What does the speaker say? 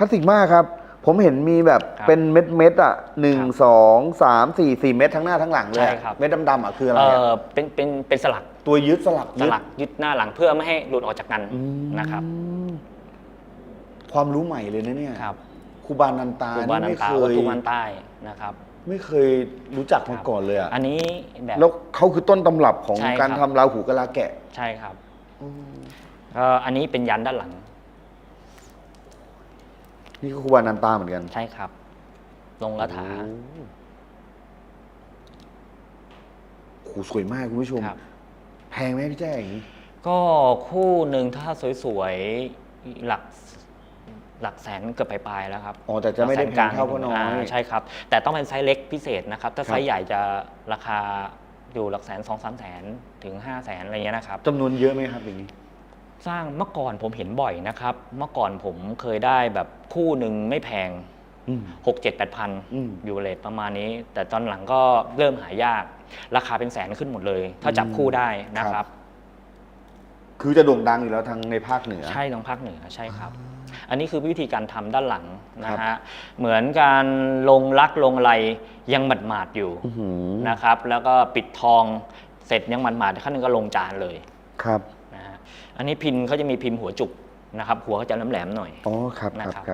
คลาสสิกมากครับ ผมเห็นมีแบบครับเป็นเม็ดเม็ดๆอะหนึ่งครับสองสามสี่สี่เม็ดทั้งหน้าทั้งหลังเลยใช่อะครับ เม็ดดำๆอะคืออะไรเออะอเป็นเป็นเป็นสลักตัวยึดสลักสยึดลักยึดหน้าหลังเพื่อไม่ให้หลุดออกจากกันอืมนะครับความรู้ใหม่เลยนะเนี่ยครับครูบานันตาครูบานี่นันไม่ตาเควัตยถุมันใต้นะครับ ไม่เคยรู้จักมาก่อนเลยอะอันนี้แบบ แล้วเขาคือต้นตำรับของใช่ครับ การทำราหูกะลาแกะใช่ครับเอ่ออันนี้เป็นยันด้านหลัง นี่ก็ครูบานันตาเหมือนกัน ใช่ครับ ลงกระถา โอ้โหสวยมากคุณผู้ชม ครับ แพงไหมพี่แจ้อย่างนี้ก็คู่หนึ่งถ้าสวยๆ หลักหลักแสนเกือบปลายๆแล้วครับอ๋อแต่จะไม่ได้หลักแพสนกลงเท่าพ่อน้อยใช่ครับ แต่ต้องเป็นไซส์เล็กพิเศษนะครับ ถ้าครับไซส์ใหญ่จะราคาอยู่หลักแสนสองสามแสนถึงห้าแสนอะไรเงี้ยนะครับ จำนวนเยอะไหมครับอย่างนี้ สร้างเมื่อก่อนผมเห็นบ่อยนะครับ เมื่อก่อนผมเคยได้แบบคู่หนึ่งไม่แพงอืมหกเจ็ดแปดพันอืมอยู่เลทประมาณนี้ แต่ตอนหลังก็เริ่มหายาก ราคาเป็นแสนขึ้นหมดเลย ถ้าจับคู่ได้นะคครัรับบคือจะโด่งดังอยู่แล้วทางในภาคเหนือ ใช่ทางภาคเหนือใช่ครับ อันนี้คือวิธีการทำด้านหลังนะครัฮะบเหมือนการลงรักลงไรยังหมัดหมาดๆอยู่อื้อหือนะครับ แล้วก็ปิดทองเสร็จยังหมัดหมาดๆขั้นหนึงก็ลงจานเลยครับ นะฮะอันนี้พินเขาจะมีพิมพ์หัวจุกนะครับ หัวเขาจะแหลมๆหน่อยอ๋อครับนะครับครับ